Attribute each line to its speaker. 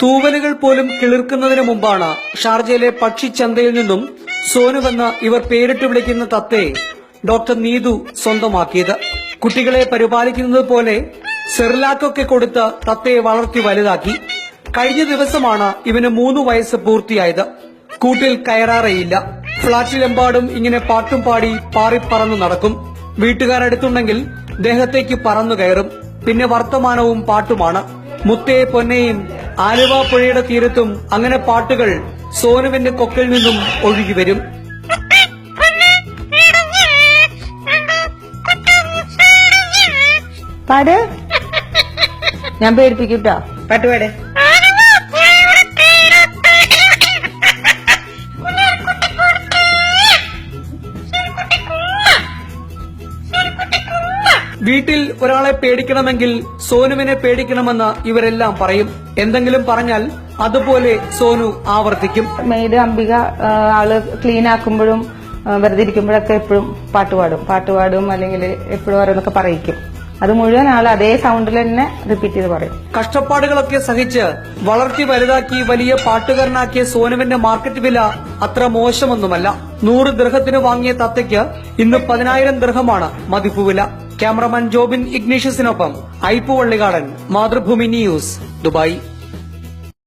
Speaker 1: തൂവലുകൾ പോലും കിളിർക്കുന്നതിന് മുമ്പാണ് ഷാർജയിലെ പക്ഷിച്ചന്തയിൽ നിന്നും സോനുവെന്ന് ഇവർ പേരിട്ട് വിളിക്കുന്ന തത്തയെ ഡോക്ടർ നീതു സ്വന്തമാക്കിയത്. കുട്ടികളെ പരിപാലിക്കുന്നത് പോലെ സെറിലാക്കൊക്കെ കൊടുത്ത് തത്തയെ വളർത്തി വലുതാക്കി. കഴിഞ്ഞ ദിവസമാണ് ഇവന് മൂന്ന് വയസ്സ് പൂർത്തിയായത്. കൂട്ടിൽ കയറാറേയില്ല. ഫ്ളാറ്റിലെമ്പാടും ഇങ്ങനെ പാട്ടും പാടി പാറിപ്പറന്നു നടക്കും. വീട്ടുകാരടുത്തുണ്ടെങ്കിൽ ദേഹത്തേക്ക് പറന്നു കയറും. പിന്നെ വർത്തമാനവും പാട്ടുമാണ്. മുത്തേ പൊന്നയും ആലുവ പുഴയുടെ തീരത്തും അങ്ങനെ പാട്ടുകൾ സോനുവിന്റെ കൊക്കിൽ നിന്നും ഒഴുകി വരും.
Speaker 2: പാട്. ഞാൻ പേടിപ്പിക്കൂട്ടോ. പാട്ട്
Speaker 1: വീട്ടിൽ ഒരാളെ പേടിക്കണമെങ്കിൽ സോനുവിനെ പേടിക്കണമെന്ന് ഇവരെല്ലാം പറയും. എന്തെങ്കിലും പറഞ്ഞാൽ അതുപോലെ സോനു ആവർത്തിക്കും.
Speaker 2: മെയ്ഡ് അംബിക ആൾ ക്ലീൻ ആക്കുമ്പോഴും വെറുതെ ഇരിക്കുമ്പോഴൊക്കെ എപ്പോഴും പാട്ടുപാടും പാട്ടുപാടും പാട്ട് പാടും അല്ലെങ്കിൽ എപ്പോഴും ഓരോന്നൊക്കെ പറയിക്കും. അത് മുഴുവൻ ആൾ അതേ സൗണ്ടിൽ തന്നെ റിപ്പീറ്റ് ചെയ്ത് പറയും.
Speaker 1: കഷ്ടപ്പാടുകളൊക്കെ സഹിച്ച് വളർത്തി വലുതാക്കി വലിയ പാട്ടുകാരനാക്കിയ സോനുവിന്റെ മാർക്കറ്റ് വില അത്ര മോശമൊന്നുമല്ല. നൂറ് ദൃഹത്തിന് വാങ്ങിയ തത്തയ്ക്ക് ഇന്ന് പതിനായിരം ദൃഹമാണ് മതിപ്പ് വില ക്യാമറമാൻ ജോബിൻ ഇഗ്നീഷ്യസിനൊപ്പം ഐപ്പു വള്ളികാടൻ മാതൃഭൂമി ന്യൂസ് ദുബായ്.